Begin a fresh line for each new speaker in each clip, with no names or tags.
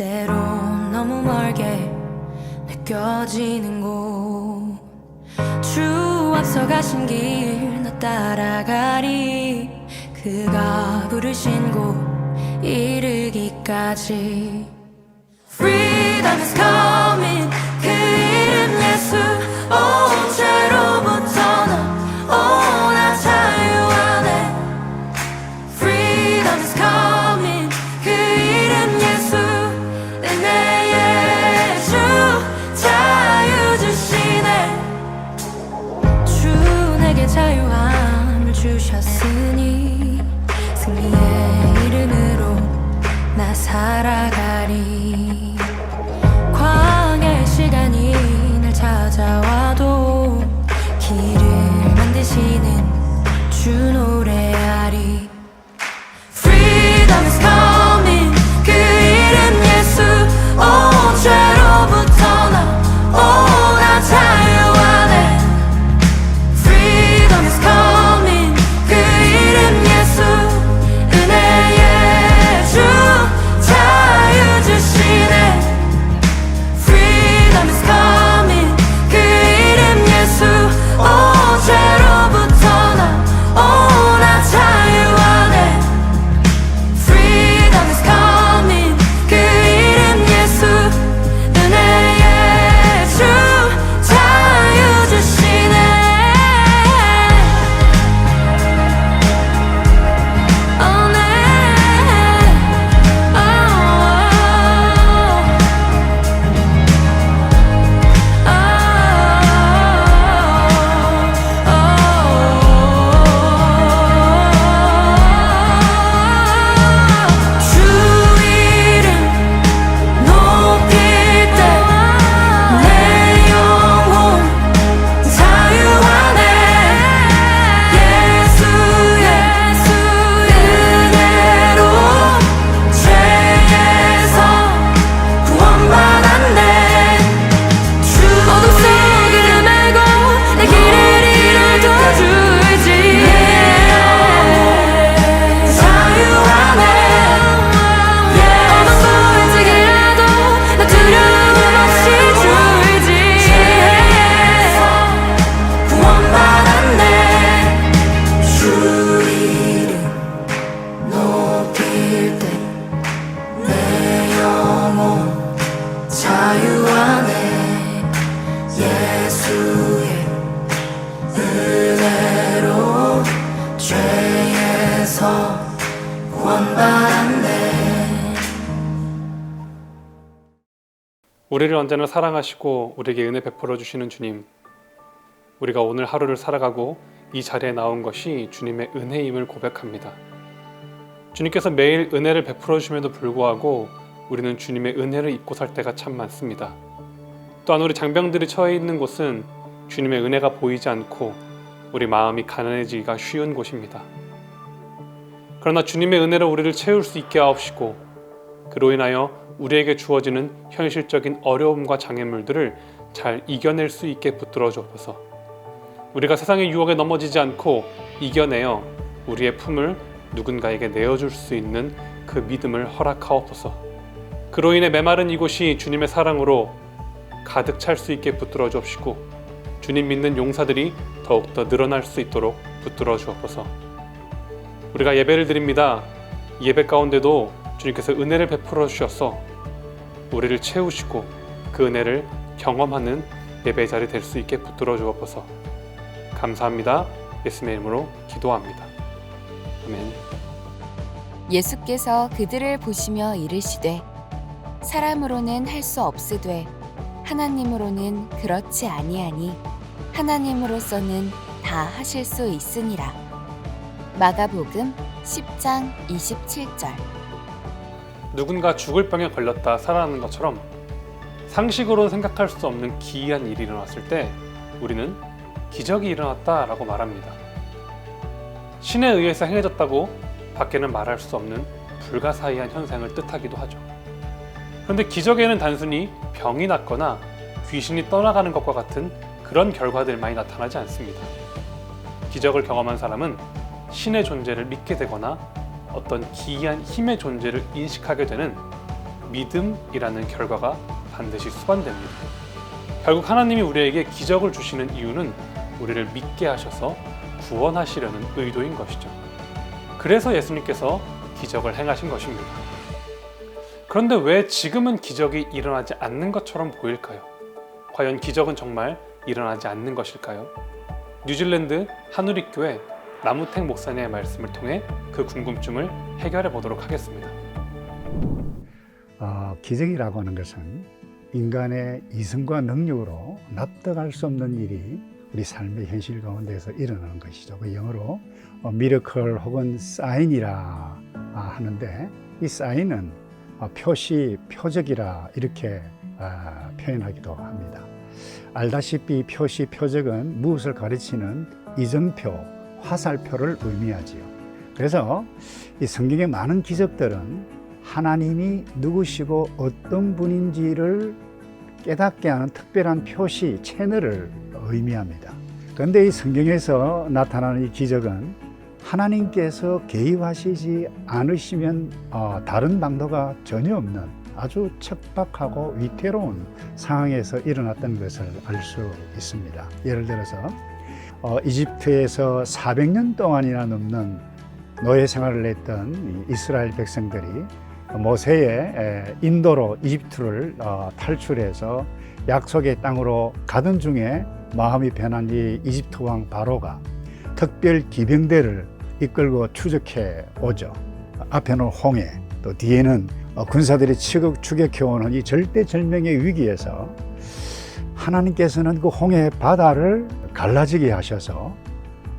때론 너무 멀게 느껴지는 곳. 주 앞서 가신 길 나 따라가리. 그가 부르신 곳 이르기까지. Freedom is coming. 그 이름 예수. 온
우리를 언제나 사랑하시고 우리에게 은혜 베풀어 주시는 주님. 우리가 오늘 하루를 살아가고 이 자리에 나온 것이 주님의 은혜임을 고백합니다. 주님께서 매일 은혜를 베풀어 주심에도 불구하고 우리는 주님의 은혜를 잊고 살 때가 참 많습니다. 또한 우리 장병들이 처해 있는 곳은 주님의 은혜가 보이지 않고 우리 마음이 가난해지기가 쉬운 곳입니다. 그러나 주님의 은혜로 우리를 채울 수 있게 하옵시고 그로 인하여 우리에게 주어지는 현실적인 어려움과 장애물들을 잘 이겨낼 수 있게 붙들어 주옵소서. 우리가 세상의 유혹에 넘어지지 않고 이겨내어 우리의 품을 누군가에게 내어줄 수 있는 그 믿음을 허락하옵소서. 그로 인해 메마른 이곳이 주님의 사랑으로 가득 찰 수 있게 붙들어 주옵시고 주님 믿는 용사들이 더욱더 늘어날 수 있도록 붙들어 주옵소서. 우리가 예배를 드립니다. 이 예배 가운데도 주님께서 은혜를 베풀어 주셔서 우리를 채우시고 그 은혜를 경험하는 예배 자리 될 수 있게 붙들어 주옵소서. 감사합니다. 예수님의 이름으로 기도합니다. 아멘.
예수께서 그들을 보시며 이르시되 사람으로는 할 수 없으되 하나님으로는 그렇지 아니하니 하나님으로서는 다 하실 수 있으니라. 마가복음 10장 27절.
누군가 죽을 병에 걸렸다 살아나는 것처럼 상식으로는 생각할 수 없는 기이한 일이 일어났을 때 우리는 기적이 일어났다라고 말합니다. 신에 의해서 행해졌다고 밖에는 말할 수 없는 불가사의한 현상을 뜻하기도 하죠. 그런데 기적에는 단순히 병이 낫거나 귀신이 떠나가는 것과 같은 그런 결과들만이 나타나지 않습니다. 기적을 경험한 사람은 신의 존재를 믿게 되거나 어떤 기이한 힘의 존재를 인식하게 되는 믿음이라는 결과가 반드시 수반됩니다. 결국 하나님이 우리에게 기적을 주시는 이유는 우리를 믿게 하셔서 구원하시려는 의도인 것이죠. 그래서 예수님께서 기적을 행하신 것입니다. 그런데 왜 지금은 기적이 일어나지 않는 것처럼 보일까요? 과연 기적은 정말 일어나지 않는 것일까요? 뉴질랜드 한우리교회 나무택 목사님의 말씀을 통해 그 궁금증을 해결해 보도록 하겠습니다.
어, 기적이라고 하는 것은 인간의 이성과 능력으로 납득할 수 없는 일이 우리 삶의 현실 가운데서 일어나는 것이죠. 그 영어로 어, 미러클 혹은 사인이라 아, 하는데 이 사인은 어, 표시, 표적이라 이렇게 아, 표현하기도 합니다. 알다시피 표시, 표적은 무엇을 가르치는 이정표, 화살표를 의미하지요. 그래서 이 성경의 많은 기적들은 하나님이 누구시고 어떤 분인지를 깨닫게 하는 특별한 표시, 채널을 의미합니다. 그런데 이 성경에서 나타나는 이 기적은 하나님께서 개입하시지 않으시면 어, 다른 방도가 전혀 없는 아주 척박하고 위태로운 상황에서 일어났던 것을 알 수 있습니다. 예를 들어서 어, 이집트에서 400년 동안이나 넘는 노예 생활을 했던 이 이스라엘 백성들이 모세의 에, 인도로 이집트를 어, 탈출해서 약속의 땅으로 가던 중에 마음이 변한 이 이집트 왕 바로가 특별 기병대를 이끌고 추적해 오죠. 앞에는 홍해, 또 뒤에는 어, 군사들이 추격, 추격해 오는 이 절대절명의 위기에서 하나님께서는 그 홍해 바다를 갈라지게 하셔서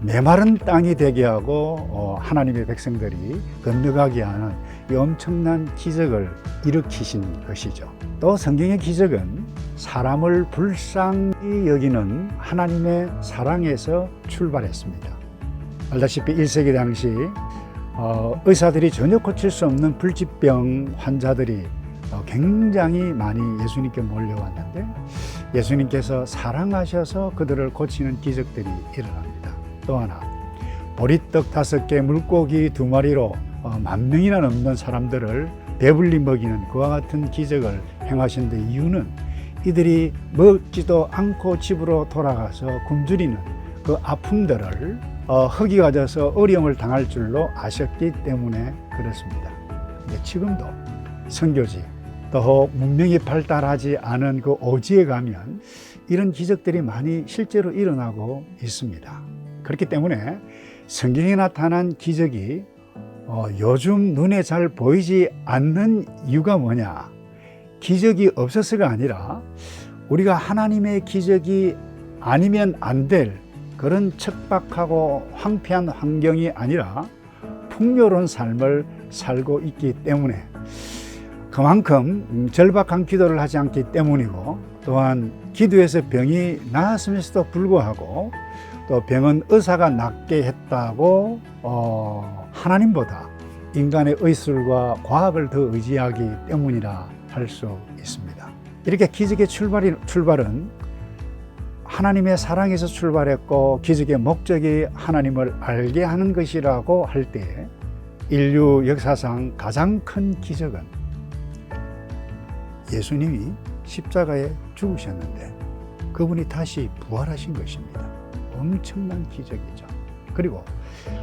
메마른 땅이 되게 하고 어, 하나님의 백성들이 건너가게 하는 이 엄청난 기적을 일으키신 것이죠. 또 성경의 기적은 사람을 불쌍히 여기는 하나님의 사랑에서 출발했습니다. 알다시피 1세기 당시 어, 의사들이 전혀 고칠 수 없는 불치병 환자들이 어, 굉장히 많이 예수님께 몰려왔는데 예수님께서 사랑하셔서 그들을 고치는 기적들이 일어납니다. 또 하나 보리떡 다섯 개 물고기 두 마리로 어, 만 명이나 넘는 사람들을 배불리 먹이는 그와 같은 기적을 행하신 데 이유는 이들이 먹지도 않고 집으로 돌아가서 굶주리는 그 아픔들을 어, 허기가 져서 어려움을 당할 줄로 아셨기 때문에 그렇습니다. 근데 지금도 선교지 또 문명이 발달하지 않은 그 오지에 가면 이런 기적들이 많이 실제로 일어나고 있습니다. 그렇기 때문에 성경에 나타난 기적이 어, 요즘 눈에 잘 보이지 않는 이유가 뭐냐? 기적이 없어서가 아니라 우리가 하나님의 기적이 아니면 안 될 그런 척박하고 황폐한 환경이 아니라 풍요로운 삶을 살고 있기 때문에 그만큼 음, 절박한 기도를 하지 않기 때문이고 또한 기도에서 병이 나았음에도 불구하고 또 병은 의사가 낫게 했다고 어, 하나님보다 인간의 의술과 과학을 더 의지하기 때문이라 할 수 있습니다. 이렇게 기적의 출발이, 출발은 하나님의 사랑에서 출발했고 기적의 목적이 하나님을 알게 하는 것이라고 할 때 인류 역사상 가장 큰 기적은 예수님이 십자가에 죽으셨는데 그분이 다시 부활하신 것입니다. 엄청난 기적이죠. 그리고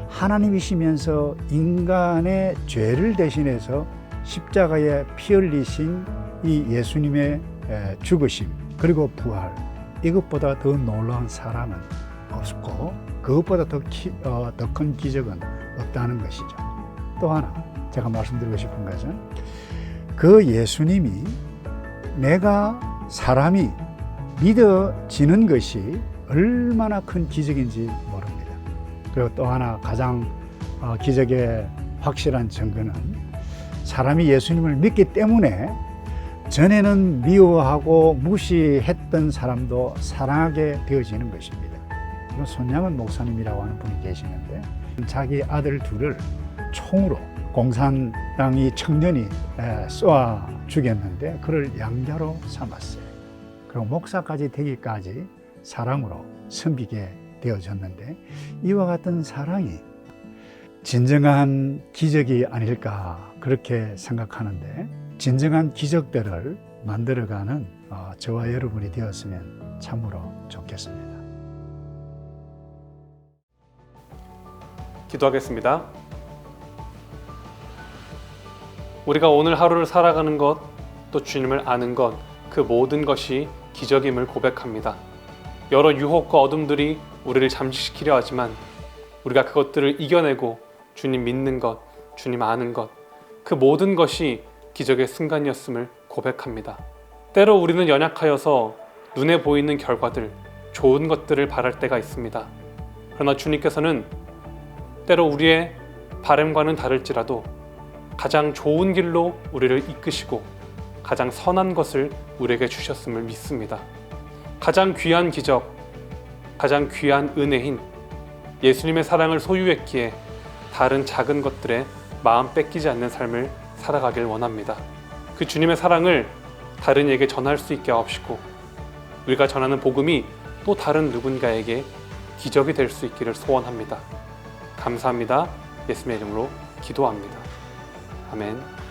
하나님이시면서 인간의 죄를 대신해서 십자가에 피 흘리신 이 예수님의 에, 죽으심 그리고 부활 이것보다 더 놀라운 사람은 없고 그것보다 더 큰 기적은 없다는 것이죠. 또 하나 제가 말씀드리고 싶은 것은 그 예수님이 내가 사람이 믿어지는 것이 얼마나 큰 기적인지 모릅니다. 그리고 또 하나 가장 어, 기적의 확실한 증거는 사람이 예수님을 믿기 때문에 전에는 미워하고 무시했던 사람도 사랑하게 되어지는 것입니다. 손양은 목사님이라고 하는 분이 계시는데 자기 아들 둘을 총으로 공산당 이 청년이 쏘아 죽였는데 그를 양자로 삼았어요. 그리고 목사까지 되기까지 사랑으로 섬기게 되어졌는데 이와 같은 사랑이 진정한 기적이 아닐까 그렇게 생각하는데 진정한 기적들을 만들어가는 어, 저와 여러분이 되었으면 참으로 좋겠습니다.
기도하겠습니다. 우리가 오늘 하루를 살아가는 것, 또 주님을 아는 것, 그 모든 것이 기적임을 고백합니다. 여러 유혹과 어둠들이 우리를 잠식시키려 하지만 우리가 그것들을 이겨내고 주님 믿는 것, 주님 아는 것, 그 모든 것이 기적의 순간이었음을 고백합니다. 때로 우리는 연약하여서 눈에 보이는 결과들, 좋은 것들을 바랄 때가 있습니다. 그러나 주님께서는 때로 우리의 바램과는 다를지라도 가장 좋은 길로 우리를 이끄시고 가장 선한 것을 우리에게 주셨음을 믿습니다. 가장 귀한 기적, 가장 귀한 은혜인 예수님의 사랑을 소유했기에 다른 작은 것들에 마음 뺏기지 않는 삶을 살아가길 원합니다. 그 주님의 사랑을 다른 이에게 전할 수 있게 하옵시고 우리가 전하는 복음이 또 다른 누군가에게 기적이 될 수 있기를 소원합니다. 감사합니다. 예수님의 이름으로 기도합니다. 아멘.